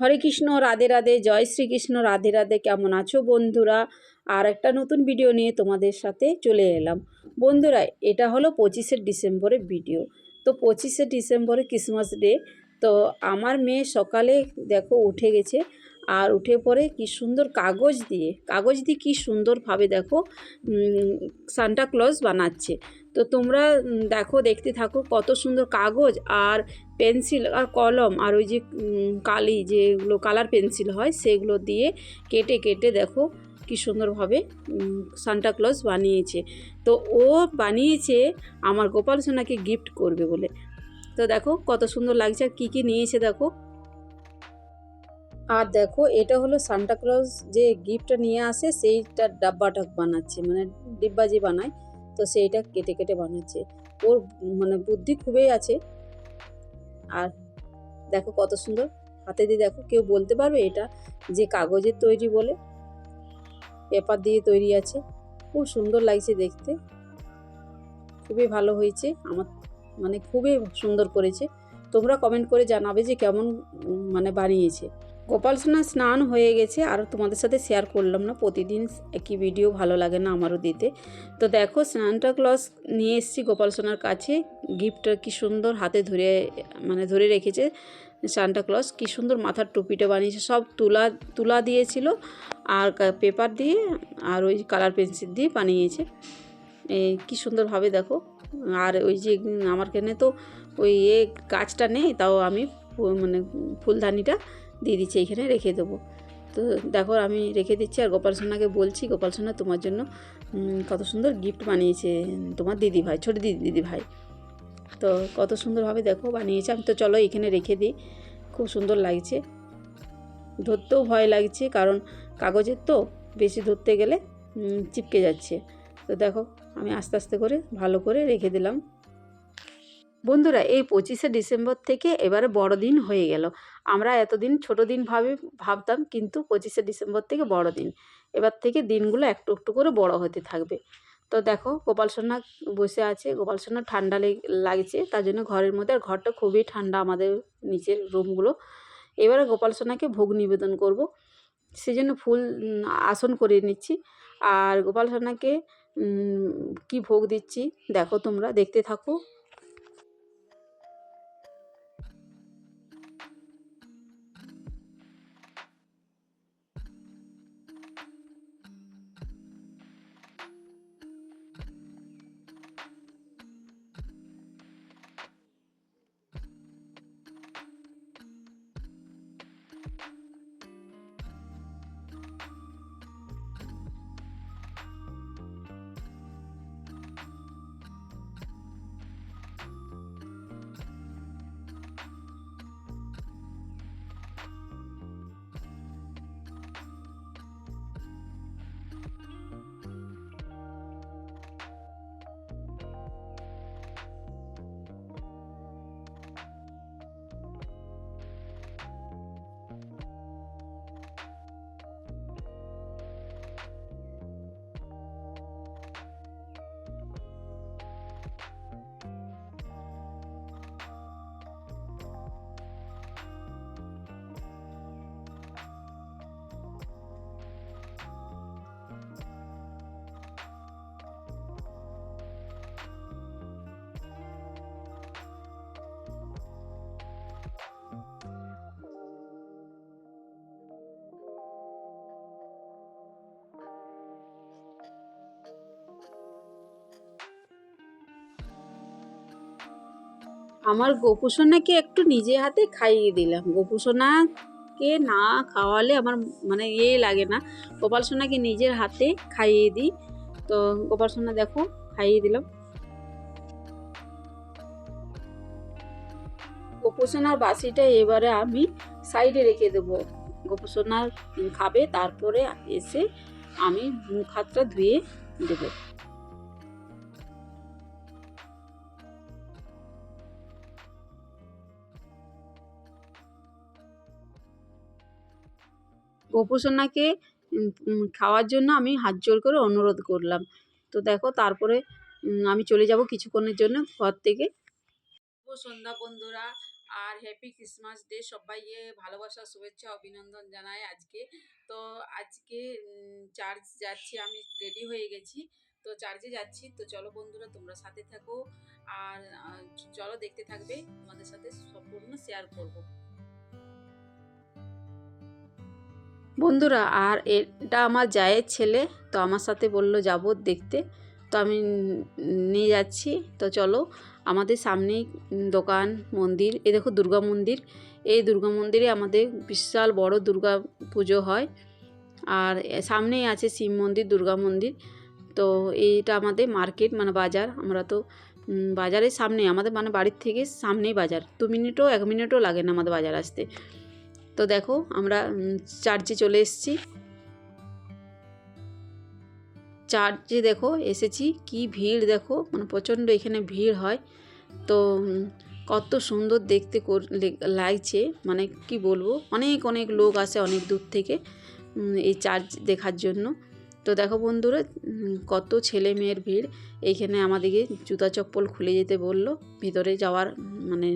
হরে কৃষ্ণ, রাধে রাধে, জয় শ্রীকৃষ্ণ, রাধে রাধে। কেমন আছো বন্ধুরা? আর একটা নতুন ভিডিও নিয়ে তোমাদের সাথে চলে এলাম। বন্ধুরা, এটা হলো পঁচিশে ডিসেম্বরের ভিডিও তো পঁচিশে ডিসেম্বরে ক্রিসমাস ডে তো আমার মেয়ে সকালে দেখো উঠে গেছে, আর উঠে পরে কি সুন্দর কাগজ দিয়ে কাগজ দিয়ে কি সুন্দরভাবে দেখো সান্টা ক্লজ বানাচ্ছে। তো তোমরা দেখো, দেখতে থাকো কত সুন্দর কাগজ, আর পেন্সিল আর কলম আর ওই যে কালি যেগুলো কালার পেন্সিল হয় সেগুলো দিয়ে কেটে কেটে দেখো কি সুন্দরভাবে সান্টা ক্লজ বানিয়েছে। তো ও বানিয়েছে আমার গোপাল সোনাকে গিফট করবে বলে। তো দেখো কত সুন্দর লাগছে আর কী কী নিয়েছে দেখো। আর দেখো এটা হলো সান্টা ক্লজ যে গিফটটা নিয়ে আসে সেইটা ডাব্বাটা বানাচ্ছে মানে ডিব্বা যে বানায়, তো সেইটা কেটে কেটে বানাচ্ছে। ওর মানে বুদ্ধি খুবই আছে। আর দেখো কত সুন্দর। হাতে দিয়ে দেখো কেউ বলতে পারবে এটা যে কাগজের তৈরি বলে। পেপার দিয়ে তৈরি আছে। খুব সুন্দর লাগছে দেখতে। খুবই ভালো হয়েছে। আমার মানে খুবই সুন্দর করেছে। তোমরা কমেন্ট করে জানাবে যে কেমন মানে বানিয়েছে। গোপাল সোনার স্নান হয়ে গেছে আর তোমাদের সাথে শেয়ার করলাম না, প্রতিদিন একই ভিডিও ভালো লাগে না আমারও দিতে। তো দেখো, স্নানটা ক্লস নিয়ে এসেছি গোপাল সোনার কাছে, গিফটটা কি সুন্দর হাতে ধরে মানে ধরে রেখেছে সান্টা ক্লস কি সুন্দর মাথার টুপিটা বানিয়েছে, সব তুলা তুলা দিয়েছিল, আর পেপার দিয়ে, আর ওই কালার পেন্সিল দিয়ে বানিয়েছে। এই কি সুন্দরভাবে দেখো, আর ওই যে আমার কেনে তো ওই এ, গাছটা নেই, তাও আমি মানে ফুলদানিটা দিয়ে দিচ্ছি, এইখানে রেখে দেবো। তো দেখো, আমি রেখে দিচ্ছি আর গোপাল সোনাকে বলছি, গোপাল সোনা তোমার জন্য কত সুন্দর গিফট বানিয়েছে তোমার দিদি ভাই, ছোটো দিদি দিদি ভাই। তো কত সুন্দরভাবে দেখো বানিয়েছে। আমি তো চলো এখানে রেখে দিই, খুব সুন্দর লাগছে। ধরতেও ভয় লাগছে, কারণ কাগজের তো বেশি ধরতে গেলে চিপকে যাচ্ছে। তো দেখো, আমি আস্তে আস্তে করে ভালো করে রেখে দিলাম। বন্ধুরা, এই পঁচিশে ডিসেম্বর থেকে এবারে বড়দিন হয়ে গেল। আমরা এতদিন ছোট দিন ভাবে, ভাবতাম কিন্তু পঁচিশে ডিসেম্বর থেকে বড়দিন। এবার থেকে দিনগুলো একটু একটু করে বড় হতে থাকবে। তো দেখো, গোপাল সোনা বসে আছে। গোপাল সোনা ঠান্ডা লেগ- লাগছে, তার জন্য ঘরের মধ্যে, আর ঘরটা খুবই ঠান্ডা আমাদের নিচের রুমগুলো। এবারে গোপাল সোনাকে ভোগ নিবেদন করব। সেজন্য ফুল আসন করে নিচ্ছি। আর গোপাল সোনাকে কি ভোগ দিচ্ছি, দেখো তোমরা, দেখতে থাকো। আমার গোপুসোনাকে একটু নিজে হাতে খাইয়ে দিলাম। গোপুসোনাকে না খাওয়ালে আমার মানে ইয়ে লাগে না। গোপাল সোনাকে নিজের হাতে খাইয়ে দিই। তো গোপাল সোনা দেখো, খাইয়ে দিলাম। গোপুসোনার বাসিটা এবারে আমি সাইডে রেখে দেবো। গোপুসোনার খাবে, তারপরে এসে আমি মুখ হাতটা ধুয়ে দেবো। উম, খাওয়ার জন্য আমি হাত জোর করে অনুরোধ করলাম। তো দেখো তারপরে আমি চলে যাব কিছুক্ষণের জন্য ঘর থেকে। সন্ধ্যা বন্ধুরা আর হ্যাপি ক্রিসমাস ডে সবাইকে। ভালোবাসা শুভেচ্ছা অভিনন্দন জানাই আজকে। তো আজকে চার্চ যাচ্ছি আমি রেডি হয়ে গেছি। তো চার্জে যাচ্ছি। তো চলো বন্ধুরা তোমরা সাথে থাকো। আর চলো দেখতে থাকবে। তোমাদের সাথে সম্পূর্ণ শেয়ার করব। বন্ধুরা, আর এটা আমার জায়ের ছেলে, তো আমার সাথে বলল যাব দেখতে। তো আমি নিয়ে যাচ্ছি। তো চলো, আমাদের সামনেই দোকান, মন্দির। এ দেখো দুর্গা মন্দির। এই দুর্গা মন্দিরে আমাদের বিশাল বড় দুর্গা পুজো হয়। আর সামনেই আছে শিব মন্দির, দুর্গা মন্দির। তো এইটা আমাদের মার্কেট মানে বাজার। আমরা তো বাজারের সামনে আমাদের মানে বাড়ির থেকে সামনেই বাজার। দু মিনিটও, এক মিনিটও লাগে না আমাদের বাজার আসতে। তো দেখো, আমরা চার্চে চলে এসেছি। চার্চে দেখো, এসেছি। কি ভিড় দেখো মানে প্রচণ্ড এখানে ভিড় হয়। তো কত সুন্দর দেখতে লাগছে। মানে কি বলব, অনেক অনেক লোক আসে অনেক দূর থেকে এই চার্চ দেখার জন্য। তো দেখো বন্ধুরা কত ছেলে মেয়ের ভিড়। এইখানে আমাদেরকে জুতা চপ্পল খুলে যেতে বলল। ভিতরে যাওয়ার মানে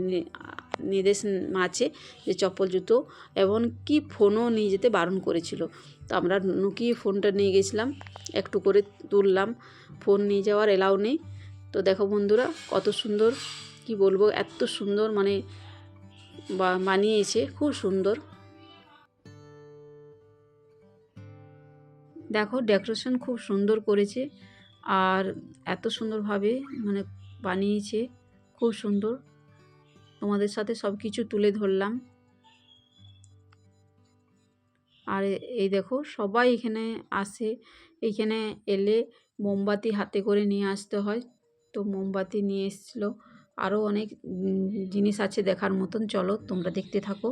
নির্দেশ আছে যে চপ্পল, জুতো এবং কি ফোনও নিয়ে যেতে বারণ করেছিল। তো আমরা নুকিয়ে ফোনটা নিয়ে গেছিলাম, একটু করে তুললাম ফোন নিয়ে যাওয়ার এলাও নেই। তো দেখো বন্ধুরা, কত সুন্দর, কি বলব, এত সুন্দর মানে বানিয়েছে, খুব সুন্দর। দেখো ডেকোরেশন খুব সুন্দর করেছে আর এত সুন্দরভাবে মানে বানিয়েছে, খুব সুন্দর। তোমাদের সাথে সব কিছু তুলে ধরলাম। আর এই দেখো, সবাই এখানে আসে। এখানে এলে মোমবাতি হাতে করে নিয়ে আসতে হয়। তো মোমবাতি নিয়ে এসেছিল। আরও অনেক জিনিস আছে দেখার মতন। চলো তোমরা দেখতে থাকো।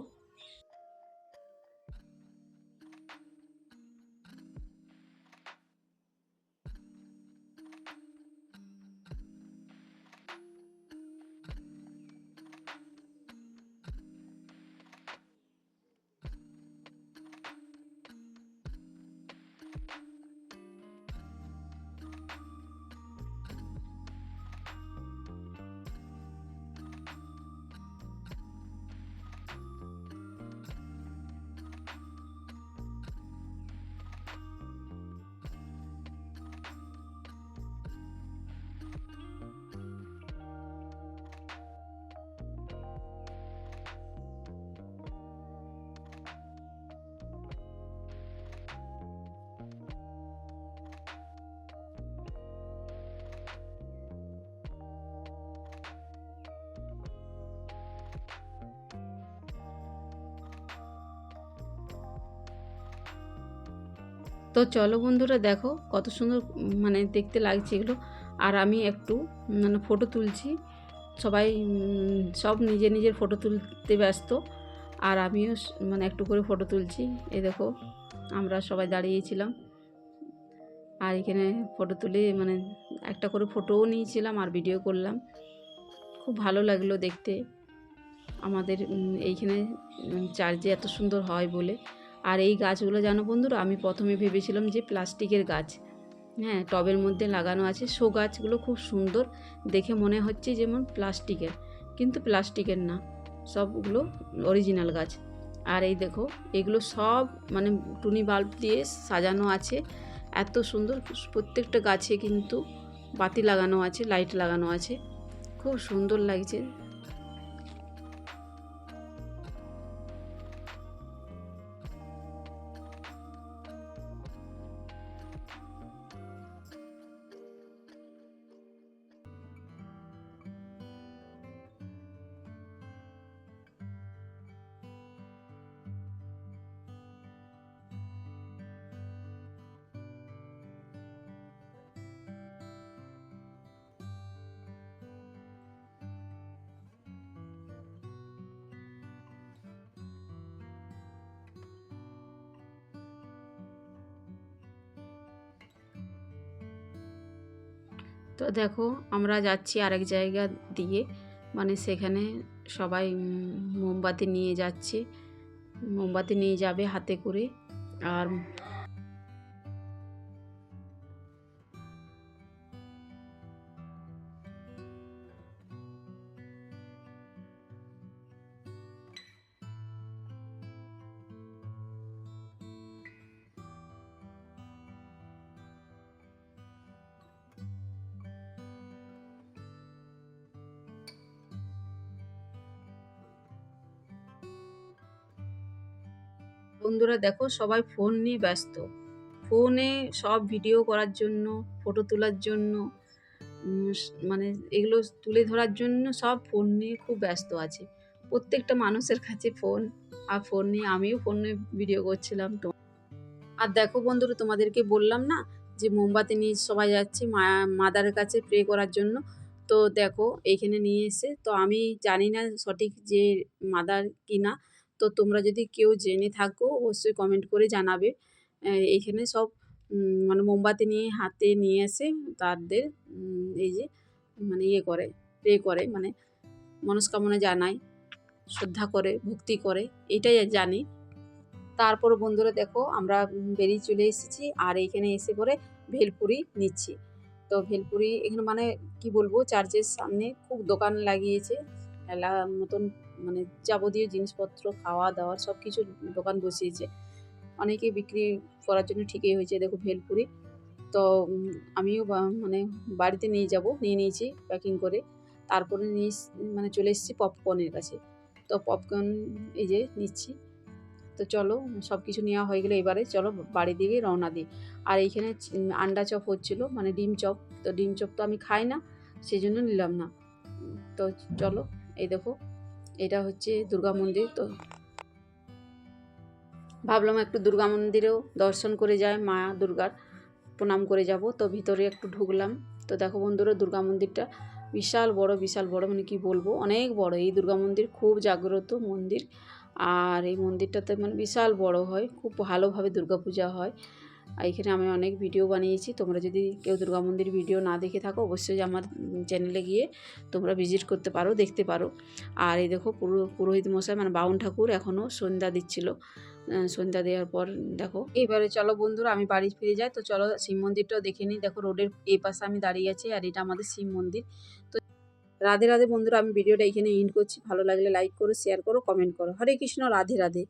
তো চলো বন্ধুরা দেখো কত সুন্দর মানে দেখতে লাগছে এগুলো। আর আমি একটু মানে ফটো তুলছি। সবাই সব নিজে নিজের ফটো তুলতে ব্যস্ত। আর আমিও মানে একটু করে ফটো তুলছি। এই দেখো, আমরা সবাই দাঁড়িয়েছিলাম। আর এখানে ফটো তুলে মানে একটা করে ফটোও নিয়েছিলাম আর ভিডিও করলাম। খুব ভালো লাগল দেখতে। আমাদের এইখানে চার্জে এত সুন্দর হয় বলে। আর এই গাছগুলো জানো বন্ধুরা, আমি প্রথমে ভেবেছিলাম যে প্লাস্টিকের গাছ। হ্যাঁ টবের মধ্যে লাগানো আছে। শো গাছগুলো খুব সুন্দর। দেখে মনে হচ্ছে যেমন প্লাস্টিকের। কিন্তু প্লাস্টিকের না। সবগুলো অরিজিনাল গাছ। আর এই দেখো, এগুলো সব মানে টুনি বাল্ব দিয়ে সাজানো আছে। এত সুন্দর। প্রত্যেকটা গাছে কিন্তু বাতি লাগানো আছে, লাইট লাগানো আছে। খুব সুন্দর লাগছে। তো দেখো, আমরা যাচ্ছি আরেক জায়গা দিয়ে। মানে সেখানে সবাই মোমবাতি নিয়ে যাচ্ছে। মোমবাতি নিয়ে যাবে হাতে করে। আর বন্ধুরা দেখো, সবাই ফোন নিয়ে ব্যস্ত। ফোনে সব ভিডিও করার জন্য ফটো তোলার জন্য মানে এগুলো তুলে ধরার জন্য সব ফোন নিয়ে খুব ব্যস্ত আছে। প্রত্যেকটা মানুষের কাছে ফোন আর ফোন নিয়ে আমিও ফোন নিয়ে ভিডিও করছিলাম তো। আর দেখো বন্ধুরা, তোমাদেরকে বললাম না যে মোমবাতি নিয়ে সবাই যাচ্ছে মা মাদারের কাছে প্রে করার জন্য। তো দেখো এইখানে নিয়ে এসে, তো আমি জানি না সঠিক যে মাদার কি না তো তোমরা যদি কেউ জেনে থাকো, অবশ্যই কমেন্ট করে জানাবে। এইখানে সব মানে মোমবাতি নিয়ে, হাতে নিয়ে এসে তাদের এই যে মানে ইয়ে করে প্রে করে মানে মনস্কামনা জানায়, শ্রদ্ধা করে, ভক্তি করে এইটাই জানি। তারপর বন্ধুরা দেখো, আমরা বেরিয়ে চলে এসেছি, আর এইখানে এসে পরে ভেলপুরি নিচ্ছি। তো ভেলপুরি এখানে মানে কি বলব, চার্চের সামনে খুব দোকান লাগিয়েছে মতন মানে যাবতীয় জিনিসপত্র খাওয়া দাওয়া সব কিছু দোকান বসিয়েছে। অনেকে বিক্রি করার জন্য ঠিকই হয়েছে, দেখো ভেলপুরি। তো আমিও মানে বাড়িতে নিয়ে যাব, নিয়ে নিয়েছি প্যাকিং করে। তারপরে নিয়ে মানে চলে এসেছি পপকর্নের কাছে। তো পপকর্ন এই যে নিচ্ছি। তো চলো সব কিছু নেওয়া হয়ে গেলে এবারে চলো বাড়ি দিকে রওনা দিই। আর এইখানে আন্ডা চপ হচ্ছিল মানে ডিম চপ। তো ডিম চপ তো আমি খাই না সেই জন্য নিলাম না। তো চলো, এই দেখো। এটা হচ্ছে দুর্গা মন্দির, তো ভাবলাম একটু দুর্গা মন্দিরেও দর্শন করে যায় মা দুর্গার প্রণাম করে যাব, তো ভিতরে একটু ঢুকলাম। তো দেখো বন্ধুরা, দুর্গা মন্দিরটা বিশাল বড় বিশাল বড় মানে কি বলব, অনেক বড়। এই দুর্গা মন্দির খুব জাগ্রত মন্দির, আর এই মন্দিরটাতে মানে বিশাল বড় হয়, খুব ভালোভাবে দুর্গাপূজা হয়। আর এখানে আমি অনেক ভিডিও বানিয়েছি। তোমরা যদি কেউ দুর্গা মন্দির ভিডিও না দেখে থাকো, অবশ্যই আমার চ্যানেলে গিয়ে তোমরা ভিজিট করতে পারো, দেখতে পারো। আর এই দেখো পুরো পুরোহিত মশাই মানে বাউন ঠাকুর এখনও সন্ধ্যা দিচ্ছিল। সন্ধ্যা দেওয়ার পর দেখো। এবারে চলো বন্ধুরা, আমি বাড়ি ফিরে যাই। তো চলো শিব মন্দিরটাও দেখে নিই। দেখো রোডের এই পাশে আমি দাঁড়িয়ে আছি আর এটা আমাদের শিব মন্দির। তো রাধে রাধে বন্ধুরা, আমি ভিডিওটা এখানে এন্ড করছি। ভালো লাগলে লাইক করো শেয়ার করো কমেন্ট করো। হরে কৃষ্ণ, রাধে রাধে।